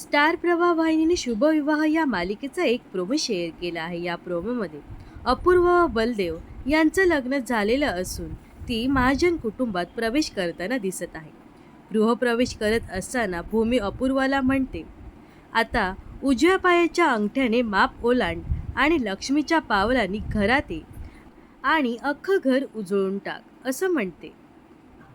Star प्रवाह वाहिनीने शुभविवाह या मालिकेचा एक प्रोमो शेअर केला आहे. या प्रोमोमध्ये अपूर्व व बलदेव यांचं लग्न झालेलं असून ती महाजन कुटुंबात प्रवेश करताना दिसत आहे. गृहप्रवेश करत असताना भूमी अपूर्वाला म्हणते आता उजव्या पायाच्या अंगठ्याने माप ओलांड आणि लक्ष्मीच्या पावलांनी घरात ये आणि अख्खं घर उजळून टाक असं म्हणते.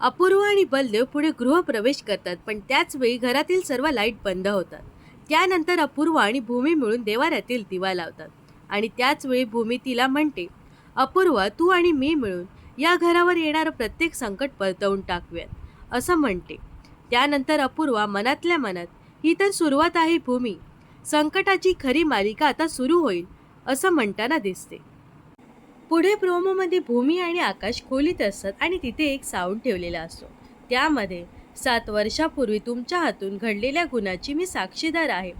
अपूर्व आणि बलदेव पुढे गृहप्रवेश करतात पण त्याचवेळी घरातील सर्व लाइट बंद होतात. त्यानंतर अपूर्व आणि भूमी मिळून देवाऱ्यातील दिवा लावतात. आणि त्याचवेळी भूमी तिला म्हणते अपूर्व तू आणि मी मिळून या घरावर येणारं प्रत्येक संकट परतवून टाकूयात. असं म्हणते. त्यानंतर अपूर्वा मनातल्या मनात ही तर सुरुवात आहे भूमी. संकटाची खरी मालिका आता सुरू होईल असं म्हणताना दिसते. पुढे प्रोमोमध्ये भूमी आणि आकाश खोलीत असतात आणि तिथे एक साऊंड ठेवलेला असतो. त्यामध्ये सात वर्षापूर्वी तुमच्या हातून घडलेल्या गुन्ह्याची मी साक्षीदार आहे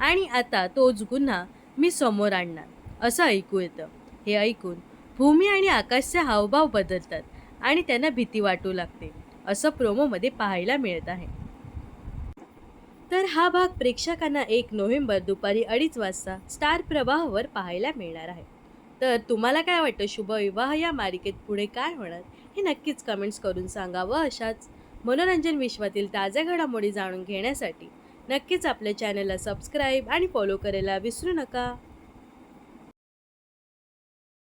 आणि आता तोच गुन्हा मी समोर आणणार. असं ऐकू येतं. हे ऐकून भूमी आणि आकाशचे हावभाव बदलतात आणि त्यांना भीती वाटू लागते. असं प्रोमोमध्ये पाहायला मिळत आहे. तर हा भाग प्रेक्षकांना एक नोव्हेंबर दुपारी अडीच वाजता स्टार प्रवाहावर पाहायला मिळणार आहे. तर तुम्हाला काय वाटतं? शुभविवाह या मालिकेत पुढे काय होणार? हे नक्कीच कमेंट्स करून सांगा व अशाच मनोरंजन विश्वातील ताज्या घडामोडी जाणून घेण्यासाठी. नक्कीच आपल्या चॅनलला सबस्क्राईब आणि फॉलो करायला विसरू नका.